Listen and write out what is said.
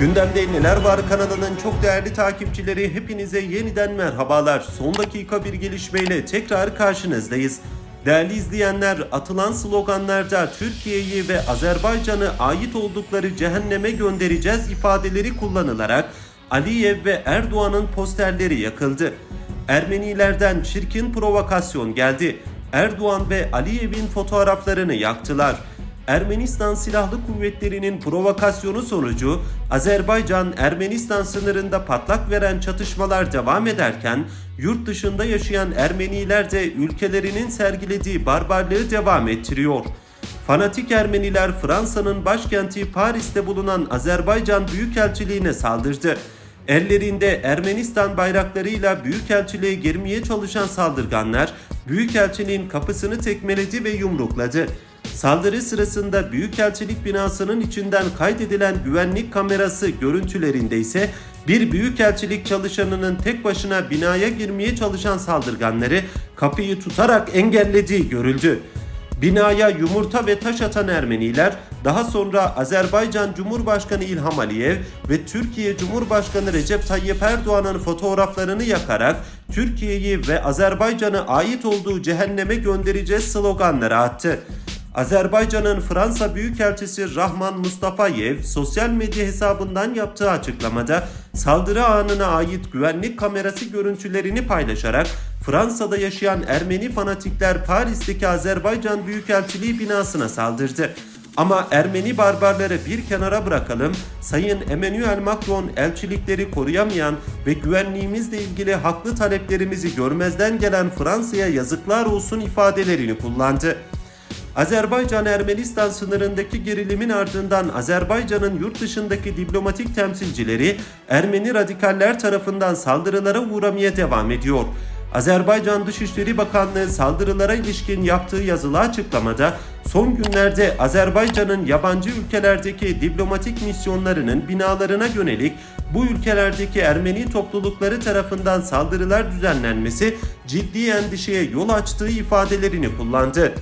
Gündemde Neler Var kanalının çok değerli takipçileri hepinize yeniden merhabalar. Son dakika bir gelişmeyle tekrar karşınızdayız. Değerli izleyenler atılan sloganlarda Türkiye'yi ve Azerbaycan'ı ait oldukları cehenneme göndereceğiz ifadeleri kullanılarak Aliyev ve Erdoğan'ın posterleri yakıldı. Ermenilerden çirkin provokasyon geldi. Erdoğan ve Aliyev'in fotoğraflarını yaktılar. Ermenistan Silahlı Kuvvetleri'nin provokasyonu sonucu Azerbaycan-Ermenistan sınırında patlak veren çatışmalar devam ederken yurt dışında yaşayan Ermeniler de ülkelerinin sergilediği barbarlığı devam ettiriyor. Fanatik Ermeniler Fransa'nın başkenti Paris'te bulunan Azerbaycan Büyükelçiliğine saldırdı. Ellerinde Ermenistan bayraklarıyla Büyükelçiliğe girmeye çalışan saldırganlar Büyükelçiliğin kapısını tekmeledi ve yumrukladı. Saldırı sırasında Büyükelçilik binasının içinden kaydedilen güvenlik kamerası görüntülerinde ise bir büyükelçilik çalışanının tek başına binaya girmeye çalışan saldırganları kapıyı tutarak engellediği görüldü. Binaya yumurta ve taş atan Ermeniler daha sonra Azerbaycan Cumhurbaşkanı İlham Aliyev ve Türkiye Cumhurbaşkanı Recep Tayyip Erdoğan'ın fotoğraflarını yakarak Türkiye'yi ve Azerbaycan'a ait olduğu cehenneme göndereceğiz sloganları attı. Azerbaycan'ın Fransa Büyükelçisi Rahman Mustafayev sosyal medya hesabından yaptığı açıklamada saldırı anına ait güvenlik kamerası görüntülerini paylaşarak Fransa'da yaşayan Ermeni fanatikler Paris'teki Azerbaycan Büyükelçiliği binasına saldırdı. Ama Ermeni barbarları bir kenara bırakalım. Sayın Emmanuel Macron elçilikleri koruyamayan ve güvenliğimizle ilgili haklı taleplerimizi görmezden gelen Fransa'ya yazıklar olsun ifadelerini kullandı. Azerbaycan-Ermenistan sınırındaki gerilimin ardından Azerbaycan'ın yurt dışındaki diplomatik temsilcileri Ermeni radikaller tarafından saldırılara uğramaya devam ediyor. Azerbaycan Dışişleri Bakanlığı saldırılara ilişkin yaptığı yazılı açıklamada son günlerde Azerbaycan'ın yabancı ülkelerdeki diplomatik misyonlarının binalarına yönelik bu ülkelerdeki Ermeni toplulukları tarafından saldırılar düzenlenmesi ciddi endişeye yol açtığı ifadelerini kullandı.